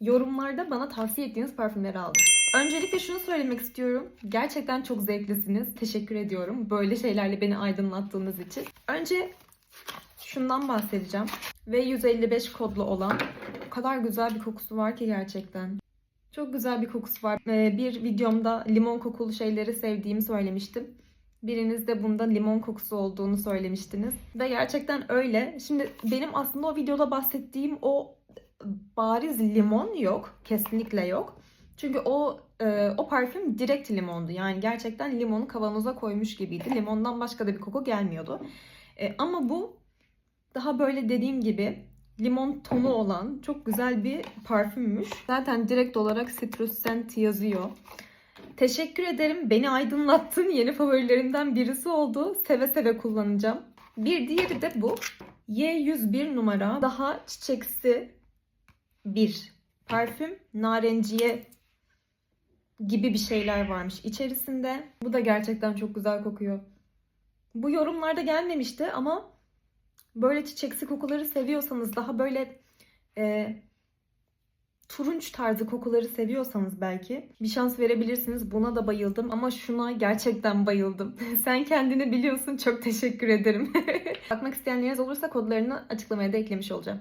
yorumlarda bana tavsiye ettiğiniz parfümleri aldım. Öncelikle şunu söylemek istiyorum. Gerçekten çok zevklisiniz. Teşekkür ediyorum. Böyle şeylerle beni aydınlattığınız için. Önce şundan bahsedeceğim. Ve 155 kodlu olan o kadar güzel bir kokusu var ki gerçekten. Çok güzel bir kokusu var. Ee, Bir videomda limon kokulu şeyleri sevdiğimi söylemiştim. Biriniz de bunda limon kokusu olduğunu söylemiştiniz. Ve gerçekten öyle. Şimdi benim aslında o videoda bahsettiğim o bariz limon yok. Kesinlikle yok. Çünkü o e, o parfüm direkt limondu. Yani gerçekten limonu kavanoza koymuş gibiydi. Limondan başka da bir koku gelmiyordu. E, ama bu daha böyle dediğim gibi limon tonu olan çok güzel bir parfümmüş. Zaten direkt olarak Citrus Scent yazıyor. Teşekkür ederim. Beni aydınlattın. Yeni favorilerimden birisi oldu. Seve seve kullanacağım. Bir diğeri de bu. Y101 numara. Daha çiçeksi bir parfüm. Narenciye gibi bir şeyler varmış içerisinde. Bu da gerçekten çok güzel kokuyor. Bu yorumlarda gelmemişti ama böyle çiçeksi kokuları seviyorsanız daha böyle e, turunç tarzı kokuları seviyorsanız belki bir şans verebilirsiniz. Buna da bayıldım ama şuna gerçekten bayıldım. Sen kendini biliyorsun. Çok teşekkür ederim. Bakmak isteyenleriniz olursa kodlarını açıklamaya da eklemiş olacağım.